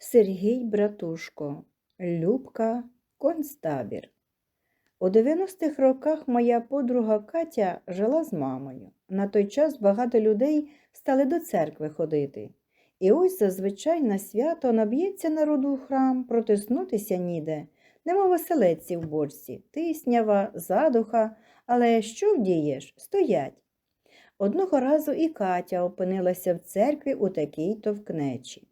Сергій Братушко, Любка Констабір. У 90-х роках моя подруга Катя жила з мамою. На той час багато людей стали до церкви ходити. І ось зазвичай на свято наб'ється народу в храм, протиснутися ніде, нема веселеці в бочці, тиснява, задуха, але що вдієш? Стоять. Одного разу і Катя опинилася в церкві у такій товкнечі.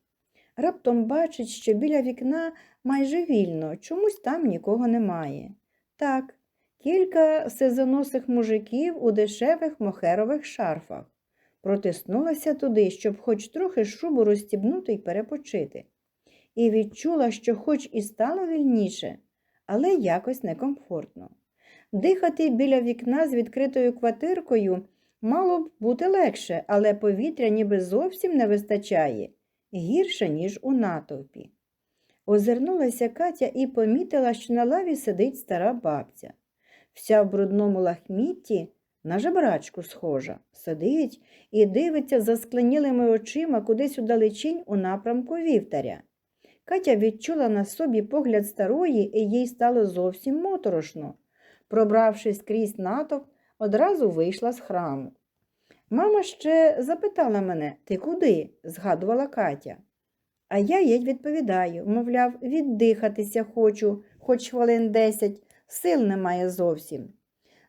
Раптом бачить, що біля вікна майже вільно, чомусь там нікого немає. Так, кілька сезоносих мужиків у дешевих мохерових шарфах. Протиснулася туди, щоб хоч трохи шубу розстібнути й перепочити. І відчула, що хоч і стало вільніше, але якось некомфортно. Дихати біля вікна з відкритою квартиркою мало б бути легше, але повітря ніби зовсім не вистачає гірше, ніж у натовпі. Озирнулася Катя і помітила, що на лаві сидить стара бабця. Вся в брудному лахмітті на жебрачку схожа, сидить і дивиться за скленілими очима кудись удалечінь у напрямку вівтаря. Катя відчула на собі погляд старої, і їй стало зовсім моторошно. Пробравшись крізь натовп, одразу вийшла з храму. Мама ще запитала мене, ти куди? згадувала Катя. А я їй відповідаю, мовляв, віддихатися хочу, хоч хвилин десять, сил немає зовсім.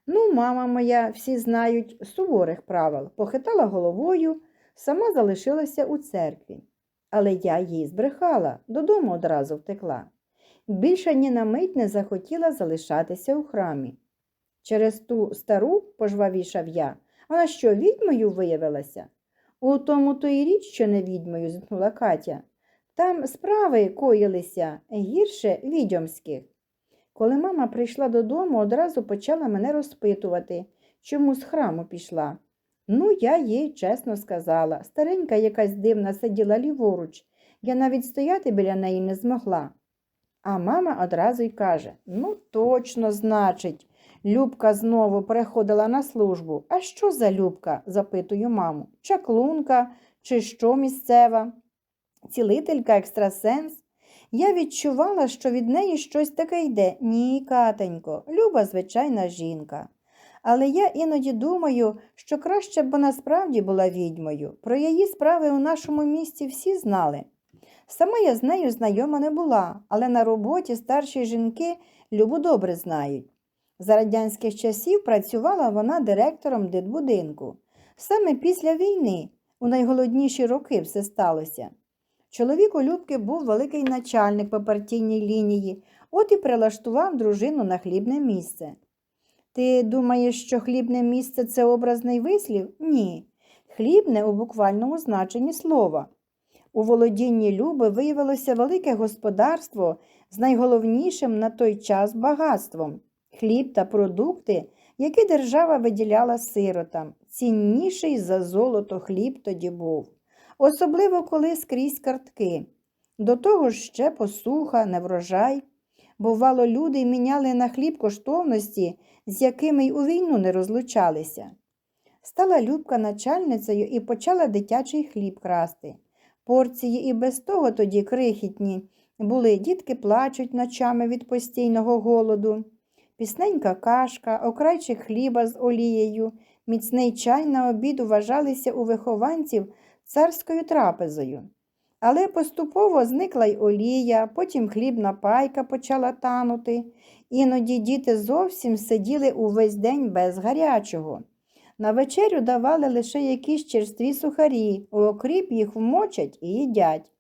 Ну, мама моя, всі знають суворих правил, похитала головою, сама залишилася у церкві. Але я їй збрехала, додому одразу втекла. Більше ні на мить не захотіла залишатися у храмі. Через ту стару, пожвавішав я, вона що, відьмою виявилася? У тому то й річ, що не відьмою, зітхнула Катя. Там справи коїлися гірше відьомських. Коли мама прийшла додому, одразу почала мене розпитувати, чому з храму пішла. Ну, я їй чесно сказала. Старенька якась дивна сиділа ліворуч. Я навіть стояти біля неї не змогла. А мама одразу й каже: Ну, точно, значить, Любка знову переходила на службу. А що за Любка? запитую маму. Чаклунка чи що місцева? Цілителька екстрасенс? Я відчувала, що від неї щось таке йде. Ні, катенько, люба звичайна жінка. Але я іноді думаю, що краще б вона справді була відьмою. Про її справи у нашому місті всі знали. Сама я з нею знайома не була, але на роботі старші жінки Любу добре знають. За радянських часів працювала вона директором дитбудинку. Саме після війни, у найголодніші роки, все сталося. Чоловік у Любки був великий начальник по партійній лінії, от і прилаштував дружину на хлібне місце. Ти думаєш, що хлібне місце це образний вислів? Ні. Хлібне у буквальному значенні слова. У володінні Люби виявилося велике господарство з найголовнішим на той час багатством хліб та продукти, які держава виділяла сиротам. Цінніший за золото хліб тоді був, особливо коли скрізь картки. До того ж ще посуха, неврожай. Бувало, люди міняли на хліб коштовності, з якими й у війну не розлучалися. Стала Любка начальницею і почала дитячий хліб красти. Порції і без того тоді крихітні були, дітки плачуть ночами від постійного голоду пісненька кашка, окрайчик хліба з олією, міцний чай на обід вважалися у вихованців царською трапезою. Але поступово зникла й олія, потім хлібна пайка почала танути, іноді діти зовсім сиділи увесь день без гарячого. На вечерю давали лише якісь черстві сухарі, окріп їх вмочать і їдять.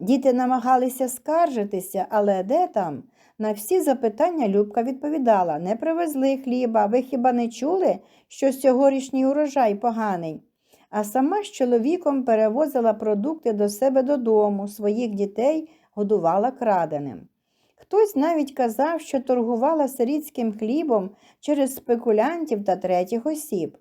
Діти намагалися скаржитися, але де там? На всі запитання Любка відповідала не привезли хліба, ви хіба не чули, що сьогорічній урожай поганий? А сама з чоловіком перевозила продукти до себе додому, своїх дітей годувала краденим. Хтось навіть казав, що торгувала сирітським хлібом через спекулянтів та третіх осіб.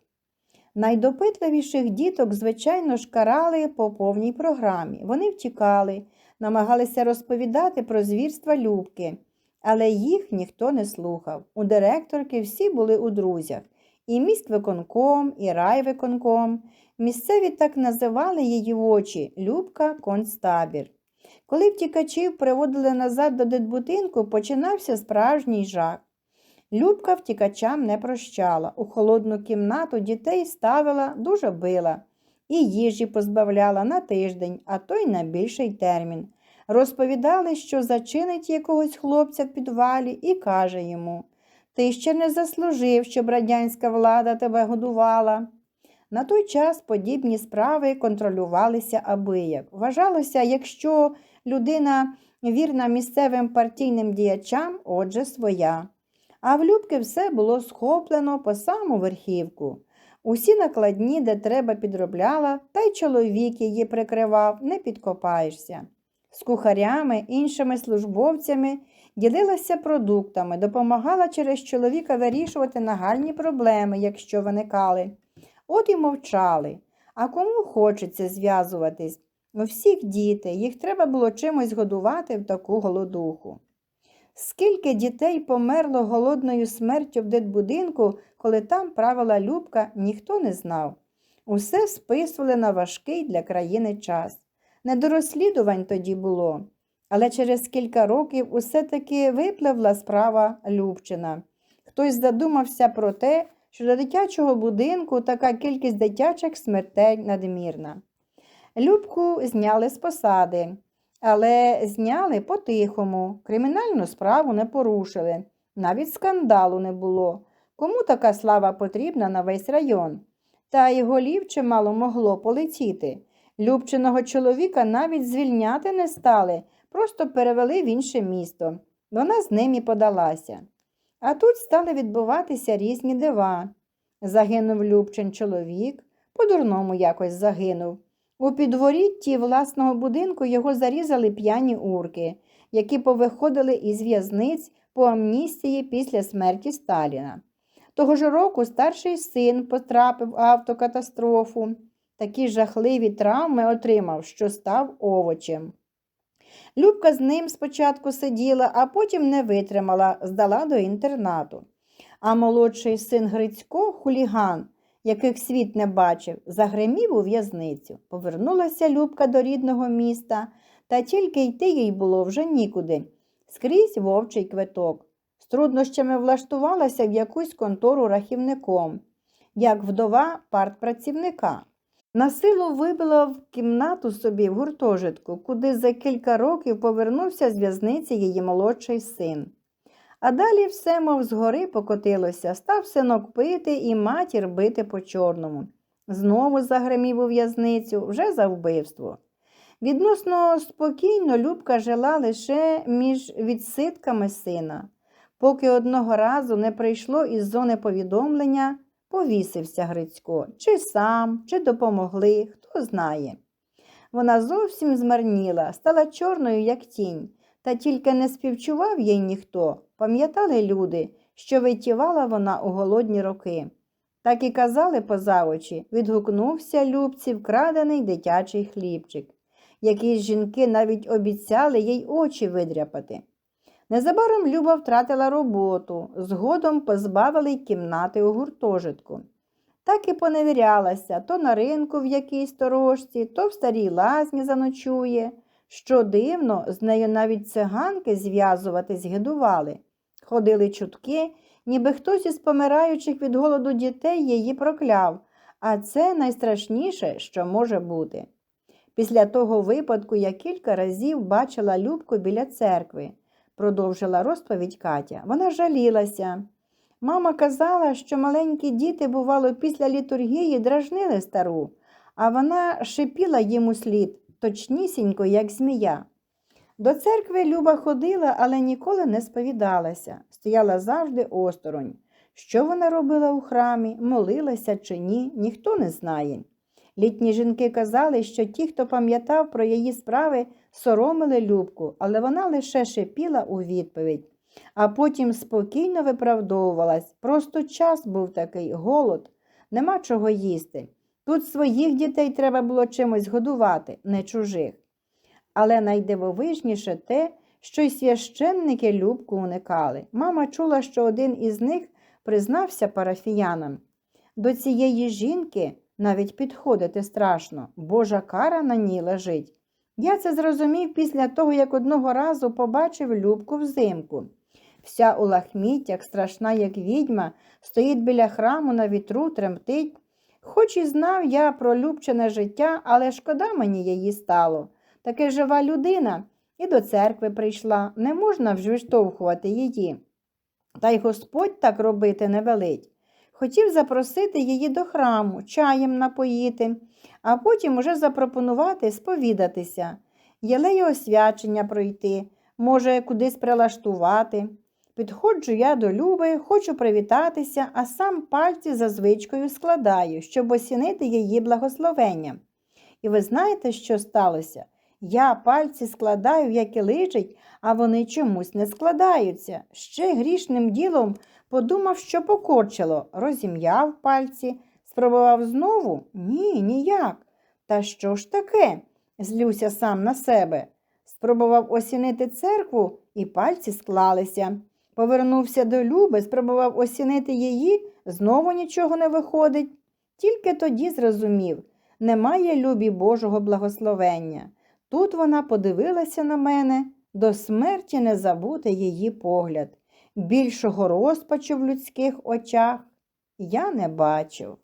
Найдопитливіших діток, звичайно ж, карали по повній програмі. Вони втікали, намагалися розповідати про звірства Любки. Але їх ніхто не слухав. У директорки всі були у друзях і міськвиконком, і райвиконком. Місцеві так називали її очі Любка Констабір. Коли втікачів приводили назад до дитбудинку, починався справжній жах. Любка втікачам не прощала. У холодну кімнату дітей ставила, дуже била. І їжі позбавляла на тиждень, а то й на більший термін. Розповідали, що зачинить якогось хлопця в підвалі і каже йому Ти ще не заслужив, щоб радянська влада тебе годувала. На той час подібні справи контролювалися абияк. Вважалося, якщо людина вірна місцевим партійним діячам, отже, своя. А в Любки все було схоплено по саму верхівку. Усі накладні, де треба підробляла, та й чоловік її прикривав, не підкопаєшся. З кухарями, іншими службовцями ділилася продуктами, допомагала через чоловіка вирішувати нагальні проблеми, якщо виникали. От і мовчали. А кому хочеться зв'язуватись? У всіх діти, їх треба було чимось годувати в таку голодуху. Скільки дітей померло голодною смертю в дитбудинку, коли там правила Любка, ніхто не знав. Усе списували на важкий для країни час. Не до розслідувань тоді було, але через кілька років усе таки випливла справа Любчина. Хтось задумався про те, що до дитячого будинку така кількість дитячих смертей надмірна. Любку зняли з посади, але зняли по-тихому, кримінальну справу не порушили, навіть скандалу не було. Кому така слава потрібна на весь район? Та й голів чимало могло полетіти. Любчиного чоловіка навіть звільняти не стали, просто перевели в інше місто. Вона з ним і подалася. А тут стали відбуватися різні дива. Загинув Любчин чоловік, по-дурному якось загинув. У підворітті власного будинку його зарізали п'яні урки, які повиходили із в'язниць по амністії після смерті Сталіна. Того ж року старший син потрапив в автокатастрофу. Такі жахливі травми отримав, що став овочем. Любка з ним спочатку сиділа, а потім не витримала, здала до інтернату. А молодший син Грицько, хуліган, яких світ не бачив, загримів у в'язницю. Повернулася Любка до рідного міста, та тільки йти їй було вже нікуди. Скрізь вовчий квиток. З труднощами влаштувалася в якусь контору рахівником, як вдова партпрацівника. На силу вибила в кімнату собі в гуртожитку, куди за кілька років повернувся з в'язниці її молодший син. А далі все, мов згори покотилося, став синок пити і матір бити по чорному. Знову загримів у в'язницю вже за вбивство. Відносно спокійно Любка жила лише між відсидками сина, поки одного разу не прийшло із зони повідомлення, повісився Грицько, чи сам, чи допомогли, хто знає. Вона зовсім змарніла, стала чорною, як тінь, та тільки не співчував їй ніхто. Пам'ятали люди, що витівала вона у голодні роки. Так і казали поза очі, відгукнувся Любці вкрадений дитячий хлібчик. Якісь жінки навіть обіцяли їй очі видряпати. Незабаром Люба втратила роботу, згодом позбавили й кімнати у гуртожитку. Так і поневірялася то на ринку в якійсь сторожці, то в старій лазні заночує. Що дивно, з нею навіть циганки зв'язуватись гидували. Ходили чутки, ніби хтось із помираючих від голоду дітей її прокляв, а це найстрашніше, що може бути. Після того випадку я кілька разів бачила Любку біля церкви, продовжила розповідь Катя. Вона жалілася. Мама казала, що маленькі діти, бувало, після літургії дражнили стару, а вона шипіла їм у слід, точнісінько, як змія. До церкви Люба ходила, але ніколи не сповідалася, стояла завжди осторонь. Що вона робила у храмі, молилася чи ні, ніхто не знає. Літні жінки казали, що ті, хто пам'ятав про її справи, соромили Любку, але вона лише шипіла у відповідь, а потім спокійно виправдовувалась. Просто час був такий голод, нема чого їсти. Тут своїх дітей треба було чимось годувати, не чужих. Але найдивовижніше те, що й священники Любку уникали. Мама чула, що один із них признався парафіянам. До цієї жінки навіть підходити страшно, Божа кара на ній лежить. Я це зрозумів після того, як одного разу побачив Любку взимку. Вся у лахміттях, страшна, як відьма, стоїть біля храму на вітру, тремтить. Хоч і знав я про Любчине життя, але шкода мені її стало. Таки жива людина і до церкви прийшла, не можна вже відштовхувати її. Та й Господь так робити не велить. Хотів запросити її до храму, чаєм напоїти, а потім уже запропонувати сповідатися, єлеє освячення пройти, може, кудись прилаштувати. Підходжу я до Люби, хочу привітатися, а сам пальці за звичкою складаю, щоб осінити її благословення. І ви знаєте, що сталося? Я пальці складаю, як і личить, а вони чомусь не складаються. Ще грішним ділом подумав, що покорчило, розім'яв пальці, спробував знову? Ні, ніяк. Та що ж таке? Злюся сам на себе. Спробував осінити церкву, і пальці склалися. Повернувся до Люби, спробував осінити її, знову нічого не виходить. Тільки тоді зрозумів, немає любі Божого благословення. Тут вона подивилася на мене, до смерті не забути її погляд. Більшого розпачу в людських очах я не бачив.